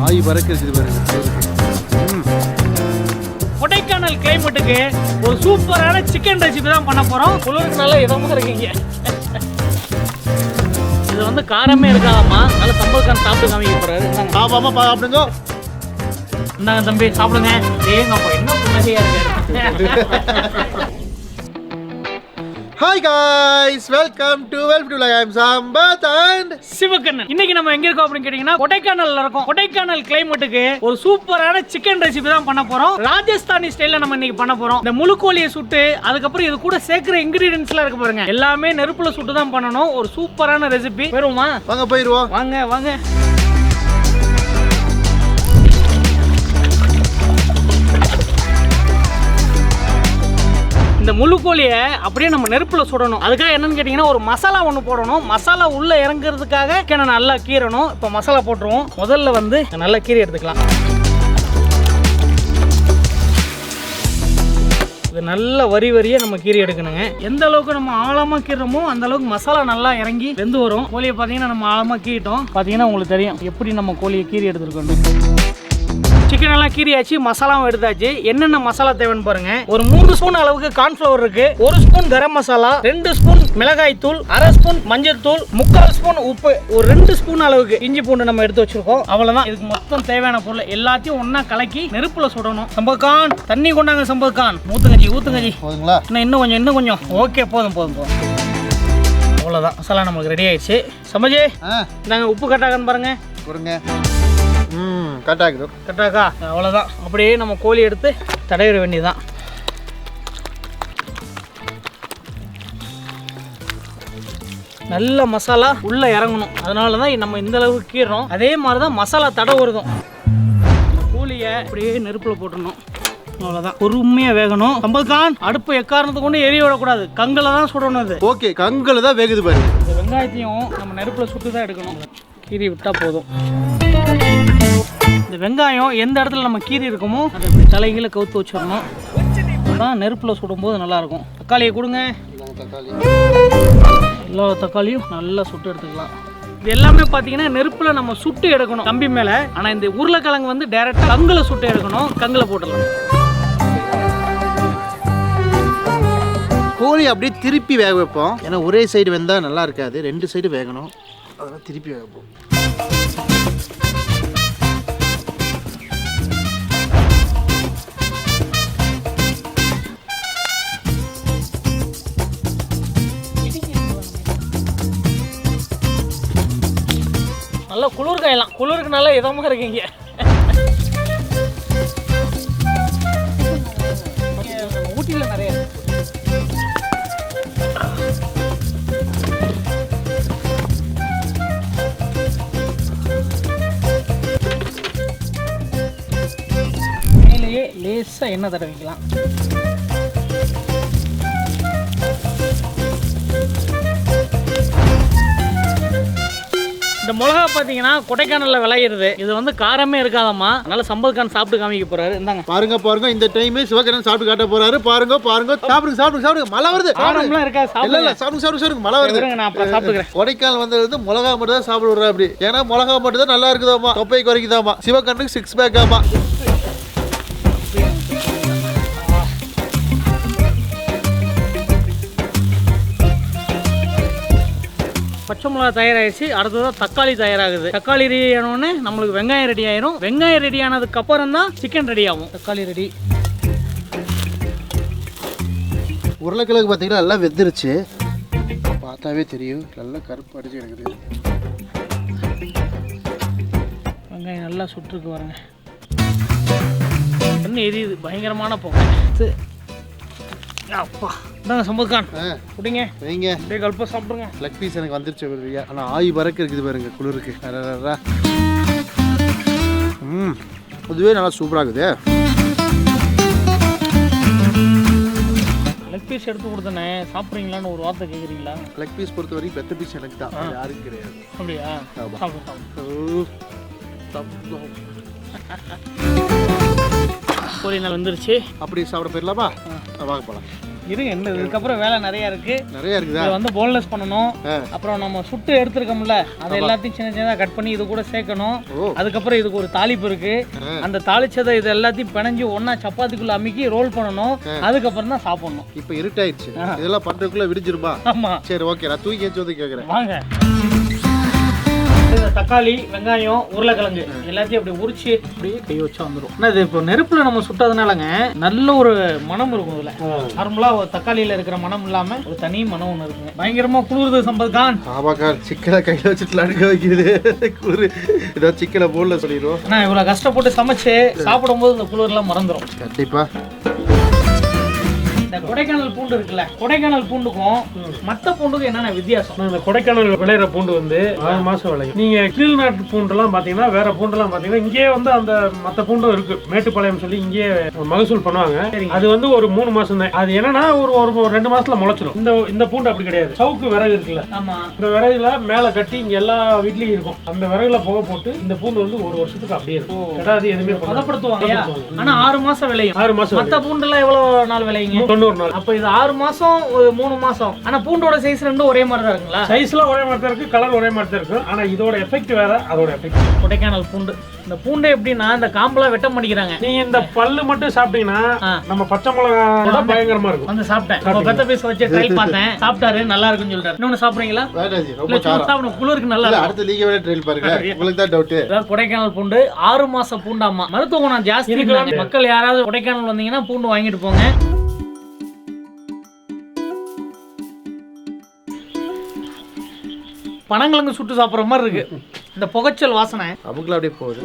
ஆய் பறக்க இருக்குது பாருங்க. ம். கொடைக்கானல் கிளைமேட்டுக்கு ஒரு சூப்பரான சிக்கன் ரெசிபி தான் பண்ண போறோம். குளிருக்கு நல்லா இதமா இருக்கீங்க. இது வந்து காரமே இருக்காதாம்மா. நல்ல சம்பளக்காரன் சாப்பிட்டு காமிக்க இந்தாங்க. சாப்பாமா பா அப்படிங்க இந்தாங்க தம்பி சாப்பிடுங்க. ஏங்கப்பா என்ன புன்னகையா இருக்காரு. Hi guys welcome to welcome to I am Sampath and Sivakannan. இன்னைக்கு நம்ம எங்க இருக்கோம் அப்படின்னு கேட்டீங்கன்னா கொடைக்கானல்ல இருக்கோம். கொடைக்கானல் கிளைமேட்டுக்கு ஒரு சூப்பரான சிக்கன் ரெசிபி தான் பண்ண போறோம். ராஜஸ்தானி ஸ்டைல்ல நம்ம இன்னைக்கு பண்ண போறோம். இந்த முழு கோழியை சுட்டு அதுக்கப்புறம் இது கூட சேர்க்கிற இன்கிரீடியன்ஸ் எல்லாம் இருக்கு பாருங்க. எல்லாமே நெருப்புல சுட்டு தான் பண்ணணும். ஒரு சூப்பரான ரெசிபி வருமா வாங்க போயிடுவோம் வாங்க வாங்க. இந்த முழு கோழியை அப்படியே நம்ம நெருப்பில் சுடணும். அதுக்காக என்னன்னு கேட்டிங்கன்னா ஒரு மசாலா ஒன்று போடணும். மசாலா உள்ள இறங்குறதுக்காக சிக்கனை நல்லா கீறணும். இப்போ மசாலா போட்டுருவோம். முதல்ல வந்து நல்லா கீறி எடுத்துக்கலாம். இது நல்ல வரி வரியா நம்ம கீறி எடுக்கணுங்க. எந்த அளவுக்கு நம்ம ஆழமா கீறமோ அந்த அளவுக்கு மசாலா நல்லா இறங்கி வெந்து வரும். கோழியை பார்த்தீங்கன்னா நம்ம ஆழமா கீட்டோம் பார்த்தீங்கன்னா உங்களுக்கு தெரியும் எப்படி நம்ம கோழியை கீறி எடுத்துருக்கோம் சிக்கன் எல்லாம் கீறியாச்சு மசாலாவும் எடுத்தாச்சு. என்னென்ன மசாலா தேவைன்னு பாருங்க. ஒரு மூணு ஸ்பூன் அளவுக்கு கார்ன்ஃபிளவர் இருக்கு. ஒரு ஸ்பூன் கரம் மசாலா ரெண்டு ஸ்பூன் மிளகாய் தூள் அரை ஸ்பூன் மஞ்சள் தூள் முக்கால் ஸ்பூன் உப்பு ஒரு ரெண்டு ஸ்பூன் அளவுக்கு இஞ்சி பூண்டு நம்ம எடுத்து வச்சிருக்கோம். அவ்வளவுதான். இதுக்கு மொத்தம் தேவையான பொருள் எல்லாத்தையும் ஒண்ணா கலக்கி நெருப்புல சுடணும். சம்பக்கான். தண்ணி கொண்டாங்க சம்பக்கான். ஊத்துங்கஜி ஊத்துங்கஜி. போதுங்களா? இன்னும் இன்னும் கொஞ்சம் இன்னும் கொஞ்சம். ஓகே போதும் போதும் போதும். அவ்வளோதான் மசாலா நமக்கு ரெடி ஆயிடுச்சு. சமஜி நாங்கள் உப்பு கட்டாக்கான்னு பாருங்க. கொடுங்க. ம் கட் ஆகுது கட்டாக்கா அவ்வளோதான் அப்படியே நம்ம கோழி எடுத்து தடவிட வேண்டியதுதான். நல்ல மசாலா உள்ளே இறங்கணும். அதனால தான் நம்ம இந்த அளவுக்கு கீறோம் அதே மாதிரி தான் மசாலா தடவுறதும் கோழியை அப்படியே நெருப்பில் போட்டுடணும். அவ்வளோதான் பொறுமையாக வேகணும். சம்பதுக்கான் அடுப்பு எக்காரணத்துக்கு கொண்டு எரிய விடக்கூடாது. கங்கில் தான் சுடணும் இது ஓகே கங்கல தான் வேகுது பாருங்க. இந்த வெங்காயத்தையும் நம்ம நெருப்பில் சுட்டு தான் எடுக்கணும். கீறி விட்டால் போதும். இந்த வெங்காயம் எந்த இடத்துல நம்ம கீறி இருக்கோமோ அதை இப்படி தலைகீழ கவுத்து வச்சிடணும். அதான் நெருப்பில் சுடும்போது நல்லாயிருக்கும். தக்காளியை கொடுங்க. எல்லா தக்காளியும் நல்லா சுட்டு எடுத்துக்கலாம். இது எல்லாமே பார்த்தீங்கன்னா நெருப்பில் நம்ம சுட்டு எடுக்கணும். கம்பி மேலே. ஆனால் இந்த உருளைக்கிழங்கு வந்து டேரெக்டாக கங்கில் சுட்டு எடுக்கணும். கங்கில் போட்டுடலாம். கோழி அப்படியே திருப்பி வேக வைப்போம். ஏன்னா ஒரே சைடு வெந்தால் நல்லா இருக்காது. ரெண்டு சைடு வேகணும். அதெல்லாம் திருப்பி வேக வைப்போம். காயலாம் குளிருக்கு நல்லா இதமாக இருக்கீங்க. ஊட்டியில் நிறைய மேலேயே லேசாக எண்ணெய் தடவிக்கலாம். இந்த மிளகா பார்த்தீங்கன்னா கொடைக்கானல்ல விளையிறது. இது வந்து காரமே இருக்காதம்மா. அதனால சம்பதுக்கான் சாப்பிட்டு காமிக்க போறாரு. இந்தாங்க. பாருங்க பாருங்க இந்த டைம் சிவகரன் சாப்பிட்டு காட்ட போறாரு. பாருங்க பாருங்க சாப்பிடுங்க சாப்பிடுங்க சாப்பிடுங்க. மழை வருது. காரம்லாம் இருக்கா? இல்ல சாப்பிடுங்க இல்ல சாப்பிடுங்க சாப்பிடுங்க சாப்பிடுங்க. மழை வருது. நான் அப்புறம் சாப்பிட்டுக்கிறேன். கொடைக்கானல் வந்தது வந்து மிளகா மட்டும் தான் சாப்பிட விடுறா அப்படி. ஏன்னா மிளகா மட்டும் தான் நல்லா இருக்குதாமா தொப்பை குறைக்குதாமா சிவகண்ணுக்கு சிக்ஸ் பேக் பச்சை மிளகா தயாராகிடுச்சு அடுத்ததாக தக்காளி தயாராகுது. தக்காளி ரெடி ஆனோடனே நம்மளுக்கு வெங்காயம் ரெடி ஆயிரும். வெங்காயம் ரெடி ஆனதுக்கு அப்புறம் தான் சிக்கன் ரெடி ஆகும். தக்காளி ரெடி உருளைக்கிழங்கு பார்த்தீங்கன்னா நல்லா வெந்துருச்சு. பார்த்தாவே தெரியும். நல்லா கருப்பு அடிச்சு இருக்குது வெங்காயம் நல்லா சுட்டுருக்கு பாருங்க. கண்ணு எரியுது. பயங்கரமான புகை இது. அப்பா. இந்தாங்க சம்பத்கான் ஆ. குடிங்க. வைங்க. அப்படியே கல்பா சாப்பிடுங்க. லெக் பீஸ் எனக்கு வந்துருச்சு ஆனால் ஆய் பறக்க இருக்குது பாருங்க குளிருக்கு. ம். அதுவே நல்லா சூப்பராக இருக்குது. லெக் பீஸ் எடுத்து கொடுத்தனே. சாப்பிட்றீங்களான்னு ஒரு வார்த்தை கேட்குறீங்களா லெக் பீஸ் பொறுத்த வரைக்கும் பெத்த பீஸ் எனக்கு தான். யாருக்கும் கிடையாது. அப்படியா? ஆமா. கோழி நல்லா வந்துருச்சு. அப்படி சாப்பிட போயிடலாமா? வாங்க போகலாம் இருங்க என்ன இதுக்கப்புறம் வேலை நிறைய இருக்கு. நிறைய இருக்குதா? இதை வந்து போன்லெஸ் பண்ணணும். அப்புறம் நம்ம சுட்டு எடுத்துருக்கோம்ல அதை எல்லாத்தையும் சின்ன சின்னதாக கட் பண்ணி இது கூட சேர்க்கணும். அதுக்கப்புறம் இதுக்கு ஒரு தாளிப்பு இருக்கு. அந்த தாளிச்சதை இது எல்லாத்தையும் பிணைஞ்சு ஒண்ணா சப்பாத்திக்குள்ள அமுக்கி ரோல் பண்ணணும். அதுக்கப்புறம் தான் சாப்பிடணும். இப்போ இருட்டாயிடுச்சு. இதெல்லாம் பண்றதுக்குள்ள விடிஞ்சிருமா? ஆமா. சரி ஓகே. நான் தூக்கி வச்சு வந்து கேட்குறேன் வாங்க. தக்காளி வெங்காயம் உருளைக்கிழங்கு. எல்லாத்தையும் அப்படி உரிச்சு அப்படியே கை வச்சா வந்துடும் ஆனால் இது இப்போ நெருப்புல நம்ம சுட்டதுனாலங்க நல்ல ஒரு மனம் இருக்கும் இதுல. நார்மலா ஒரு தக்காளியில இருக்கிற மனம் இல்லாம ஒரு தனி மனம் ஒன்று இருக்குங்க. பயங்கரமா குளிருது சம்பத் கான். ஆமாக்கா சிக்கனை கையில் வச்சுட்டு அடுக்க வைக்கிறது குளிர். ஏதாவது சிக்கனை போடல சொல்லிடுவோம் நான் இவ்வளவு கஷ்டப்பட்டு சமைச்சு சாப்பிடும்போது இந்த குளிர்லாம் மறந்துடும் கண்டிப்பா. இந்த கொடைக்கானல் பூண்டு இருக்குல்ல கொடைக்கானல் பூண்டுக்கும் மத்த பூண்டுக்கும் என்னென்ன வித்தியாசம்? இந்த கொடைக்கானல் விளையிற பூண்டு வந்து ஆறு மாசம் விளையும். நீங்க கீழ் நாட்டு பூண்டுலாம் பாத்தீங்கன்னா வேற பூண்டுலாம் பாத்தீங்கன்னா இங்கேயே வந்து அந்த மத்த பூண்டும் இருக்கு. மேட்டுப்பாளையம் சொல்லி இங்கேயே மகசூல் பண்ணுவாங்க. அது வந்து ஒரு மூணு மாசம் தான் அது என்னன்னா ஒரு ஒரு ரெண்டு மாசத்துல முளைச்சிடும் இந்த இந்த பூண்டு அப்படி கிடையாது. சவுக்கு விறகு இருக்குல்ல. இந்த விறகுல மேல கட்டி இங்க எல்லா வீட்லயும் இருக்கும். அந்த விறகுல புகை போட்டு இந்த பூண்டு வந்து ஒரு வருஷத்துக்கு அப்படியே இருக்கும். ரெண்டாவது எதுவுமே. பதப்படுத்துவாங்க ஆனா ஆறு மாசம் விளையும். ஆறு மாசம் மத்த பூண்டுலாம் எவ்வளவு நாள் விளையுங்க? தொண்ணூறு நாள். அப்ப இது ஆறு மாசம் ஒரு மூணு மாசம். ஆனா பூண்டோட சைஸ் ரெண்டும் ஒரே மாதிரி தான் இருக்குங்களா? சைஸ்லாம் ஒரே மாதிரி தான் இருக்கு கலர் ஒரே மாதிரி தான் இருக்கும் ஆனா இதோட எஃபெக்ட் வேற அதோட எஃபெக்ட் கொடைக்கானல் பூண்டு. இந்த பூண்டை எப்படின்னா இந்த காம்பெல்லாம் வெட்ட மாட்டேங்கிறாங்க. நீங்க இந்த பல்லு மட்டும் சாப்பிட்டீங்கன்னா. நம்ம பச்சை மிளகா பயங்கரமா இருக்கும். வந்து சாப்பிட்டேன். பெத்த பீஸ் வச்சு ட்ரை பார்த்தேன். சாப்பிட்டாரு நல்லா இருக்குன்னு சொல்லிட்டாரு இன்னொன்னு சாப்பிடுறீங்களா? சாப்பிடும் குளிருக்கு நல்லா அடுத்து நீங்க வேணா ட்ரைல் பாருங்க. உங்களுக்கு தான் அதாவது கொடைக்கானல் பூண்டு ஆறு மாச பூண்டாமா? மருத்துவ குணம் ஜாஸ்தி மக்கள் யாராவது கொடைக்கானல் வந்தீங்கன்னா பூண்டு வாங்கிட்டு போங்க. பனங்கிழங்கு சுட்டு சாப்பிட்ற மாதிரி இருக்கு. இந்த புகைச்சல் வாசனை. அவங்களும் அப்படியே போகுது.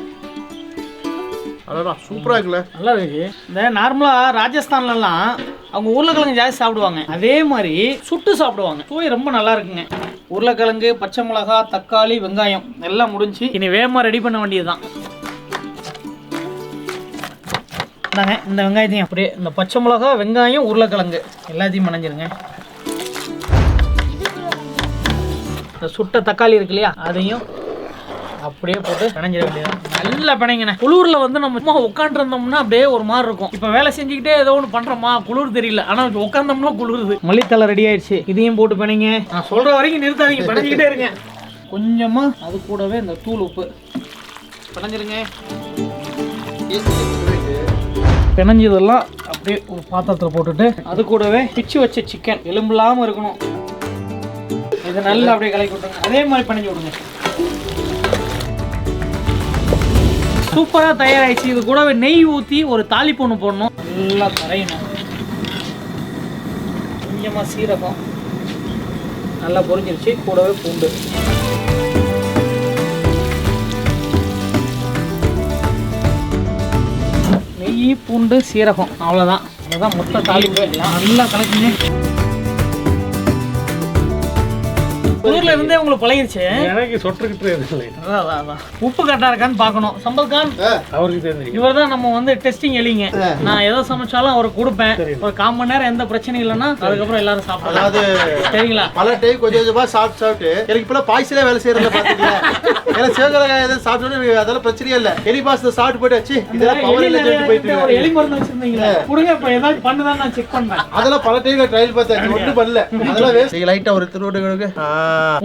அதான் சூப்பரா இருக்குல்ல. நல்லா இருக்கு. இந்த நார்மலா ராஜஸ்தான்லலாம் அவங்க உருளைக்கிழங்கு ஜாஸ்தி சாப்பிடுவாங்க. அதே மாதிரி சுட்டு சாப்பிடுவாங்க. சுவை ரொம்ப நல்லா இருக்குங்க. உருளைக்கிழங்கு பச்சை மிளகா தக்காளி வெங்காயம் எல்லாம் முடிஞ்சு இனி வேகமாக ரெடி பண்ண வேண்டியதுதான். இந்தாங்க இந்த வெங்காயத்தையும் அப்படியே இந்த பச்சை மிளகா வெங்காயம் உருளைக்கிழங்கு எல்லாத்தையும் மனைஞ்சிருங்க இந்த சுட்ட தக்காளி இருக்கு இல்லையா அதையும் அப்படியே போட்டு பிணைஞ்சிட வேண்டியது நல்லா பிணைங்கண்ணே. குளிர்ல வந்து நம்ம சும்மா உட்காந்துருந்தோம்னா அப்படியே ஒரு மாதிரி இருக்கும். இப்போ வேலை செஞ்சுக்கிட்டே ஏதோ ஒன்று பண்றோமா குளிர் தெரியல. ஆனா உட்காந்தோம்னா குளிருது. மல்லித்தலை ரெடி ஆயிடுச்சு. இதையும் போட்டு பிணைங்க. நான் சொல்ற வரைக்கும் நிறுத்தாதீங்க பிணைஞ்சிக்கிட்டே இருங்க. கொஞ்சமா அது கூடவே இந்த தூள் உப்பு. பிணைஞ்சிருங்க பிணைஞ்சதெல்லாம் அப்படியே ஒரு பாத்திரத்தில் போட்டுட்டு அது கூடவே பிச்சு வச்ச சிக்கன் எலும்பு இல்லாமல் இருக்கணும். இதை நல்லா அப்படியே கலக்கி விட்டுருங்க. அதே மாதிரி பிணைஞ்சு விடுங்க. சூப்பராக தயாராகிடுச்சு இது கூடவே நெய் ஊற்றி ஒரு தாளிப்பு ஒன்று போடணும். நல்லா கரையணும். கொஞ்சமாக சீரகம். நல்லா பொரிஞ்சிருச்சு. கூடவே பூண்டு. நெய் பூண்டு சீரகம். அவ்வளோதான் அவ்வளோதான் மொத்த தாளிப்பு. நல்லா கலக்குங்க. ஊர்ல இருந்தே உங்களுக்கு பழகிருச்சு. எனக்கு சொட்டுக்கிட்டு. உப்பு கரெக்டாக இருக்கான்னு பார்க்கணும். சம்பல் கான்? அவருக்கு தெரிஞ்சிருக்கு இவர் தான் நம்ம வந்து டெஸ்டிங் எலிங்க நான் எதை சமைச்சாலும் அவருக்கு கொடுப்பேன். ஒரு கால் மணி நேரம் எந்த பிரச்சனையும் இல்லைன்னா அதுக்கப்புறம் எல்லாரும் சாப்பிடலாம். அதாவது சரிங்களா? பல டைம் கொஞ்சம் கொஞ்சமா சாப்பிட்டு சாப்பிட்டு எனக்கு இப்பெல்லாம் பாய்ச்சலே வேலை செய்யறதுல பாத்தீங்களா? ஏன்னா சிவகரகாய் எதாவது சாப்பிட்டோன்னு அதெல்லாம் பிரச்சனையே இல்லை. எலி பாசத்தை சாப்பிட்டு போயிட்டு வச்சு இதெல்லாம் பவர் இல்லை போயிட்டு ஒரு. எலி மருந்து வச்சிருந்தீங்களா. கொடுங்க இப்ப ஏதாவது பண்ணுதான் நான் செக் பண்றேன். அதெல்லாம் பல டைம்ல ட்ரையல் பார்த்தாச்சு ஒன்றும் பண்ணல. அதெல்லாம் லைட்டா ஒரு திருவோடு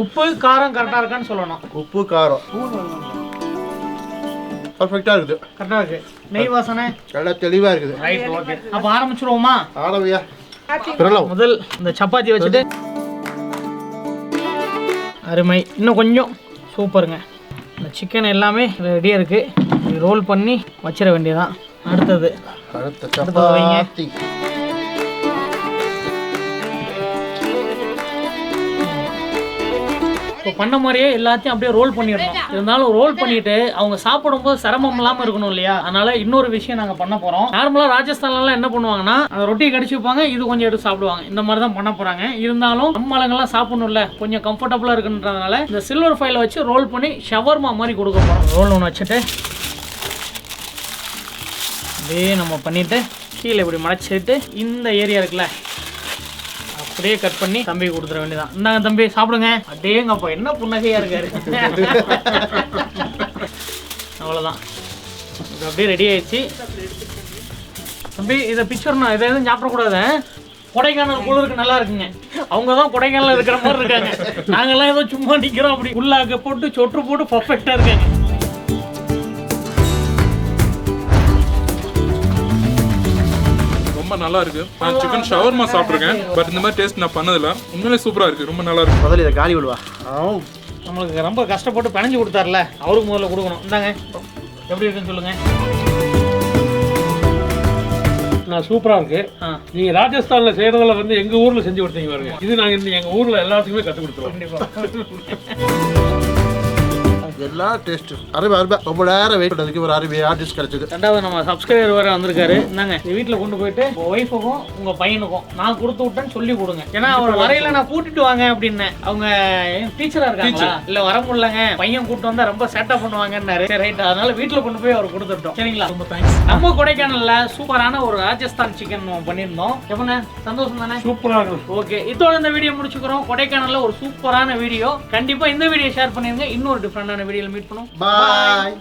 உப்பு காரம் கரெக்டா இருக்கான்னு சொல்லணும். உப்பு காரம். பர்ஃபெக்டா இருக்குது. கரெக்டா இருக்கு. நெய் வாசனை. நல்லா தெளிவா இருக்குது. ரைட் ஓகே அப்ப ஆரம்பிச்சிருவோமா? ஆரம்பியா? முதல் இந்த சப்பாத்தி வச்சுட்டு அருமை. இன்னும் கொஞ்சம். சூப்பருங்க. இந்த சிக்கன் எல்லாமே ரெடியாக இருக்குது ரோல் பண்ணி வச்சிட வேண்டியதான் அடுத்தது. அடுத்த. சப்பாத்தி. இப்போ பண்ண மாதிரியே எல்லாத்தையும் அப்படியே ரோல் பண்ணிடணும். இருந்தாலும் ரோல் பண்ணிட்டு அவங்க சாப்பிடும்போது சிரமம் இல்லாமல் இருக்கணும் இல்லையா? அதனால இன்னொரு விஷயம் நாங்கள் பண்ண போகிறோம் நார்மலாக ராஜஸ்தான்லாம் என்ன பண்ணுவாங்கன்னா அந்த ரொட்டியை கடிச்சு வைப்பாங்க இது கொஞ்சம் எடுத்து சாப்பிடுவாங்க. இந்த மாதிரி தான் பண்ண போகிறாங்க இருந்தாலும் நம்ம ஆளுங்கெல்லாம் சாப்பிடணும்ல. கொஞ்சம் கம்ஃபர்டபுளாக இருக்குன்றதுனால இந்த சில்வர் ஃபைலை வச்சு ரோல் பண்ணி ஷவர்மா மாதிரி கொடுக்க போகிறோம் ரோல் ஒன்று வச்சுட்டு அப்படியே நம்ம பண்ணிட்டு கீழே இப்படி மறைச்சிட்டு இந்த ஏரியா இருக்குல்ல அப்படியே கட் பண்ணி தம்பி கொடுத்துட வேண்டியதான் இந்தாங்க தம்பி சாப்பிடுங்க. அடேங்கப்பா என்ன புன்னகையா இருக்காரு. அவ்வளோதான் அப்படியே ரெடி ஆயிடுச்சு. தம்பி இதை பிக்சர்னா இதை எதுவும் சாப்பிடக்கூடாது கொடைக்கானல் குளிருக்கு நல்லா இருக்குங்க. அவங்க தான் கொடைக்கானல் இருக்கிற மாதிரி இருக்காங்க. நாங்கெல்லாம் ஏதோ சும்மா நிற்கிறோம் அப்படி. உள்ளாக்க போட்டு சொட்டு போட்டு பர்ஃபெக்டாக இருக்காங்க. ரொம்ப நல்லா இருக்கு நான் சிக்கன் ஷவர்மா சாப்பிட்ருக்கேன். பட் இந்த மாதிரி டேஸ்ட் நான் பண்ணதில்ல. உண்மையிலே சூப்பரா இருக்கு. ரொம்ப நல்லா இருக்கு முதல்ல இதை காலி விடுவா. நம்மளுக்கு ரொம்ப கஷ்டப்பட்டு பிணைஞ்சு கொடுத்தாருல. அவருக்கு முதல்ல கொடுக்கணும். இந்தாங்க. எப்படி இருக்குன்னு சொல்லுங்க. நான் சூப்பரா இருக்கு. நீங்க ராஜஸ்தான்ல செய்யறதுல வந்து எங்க ஊர்ல செஞ்சு கொடுத்தீங்க பாருங்க. இது நாங்க எங்க ஊர்ல எல்லாத்துக்குமே கத்து கொடுத்துருவோம். எல்லாம் டேஸ்ட் அருமை அருமை. ரொம்ப நேரம் வெயிட் பண்ணதுக்கு ஒரு அருமை ஆர்டிஸ்ட் கிடைச்சது. ரெண்டாவது நம்ம சப்ஸ்கிரைபர் வேற வந்திருக்காரு. இந்த வீட்டில் கொண்டு போயிட்டு உங்க ஒய்ஃபுக்கும் உங்க பையனுக்கும் நான் கொடுத்து விட்டேன்னு சொல்லி கொடுங்க. ஏன்னா அவர் வரையில நான் கூட்டிட்டு வாங்க அப்படின்னேன் அவங்க டீச்சரா இருக்காங்களா? இல்ல வர முடியலங்க. பையன் கூட்டு வந்தா ரொம்ப சேட்டா பண்ணுவாங்கன்னாரு. சரி ரைட் அதனால வீட்டில் கொண்டு போய் அவர் கொடுத்துட்டோம். சரிங்களா? ரொம்ப தேங்க்ஸ் நம்ம கொடைக்கானல்ல சூப்பரான ஒரு ராஜஸ்தான் சிக்கன் பண்ணியிருந்தோம். எப்பண்ணே? சந்தோஷம் தானே? சூப்பரா இருக்கு ஓகே இதோட இந்த வீடியோ முடிச்சுக்கிறோம். கொடைக்கானல்ல ஒரு சூப்பரான வீடியோ கண்டிப்பா இந்த வீடியோ ஷேர் பண்ணிருங்க. இன்னொரு டிஃப்ரெண்டான வீடியோல மீட் பண்ணுவோம். பாய்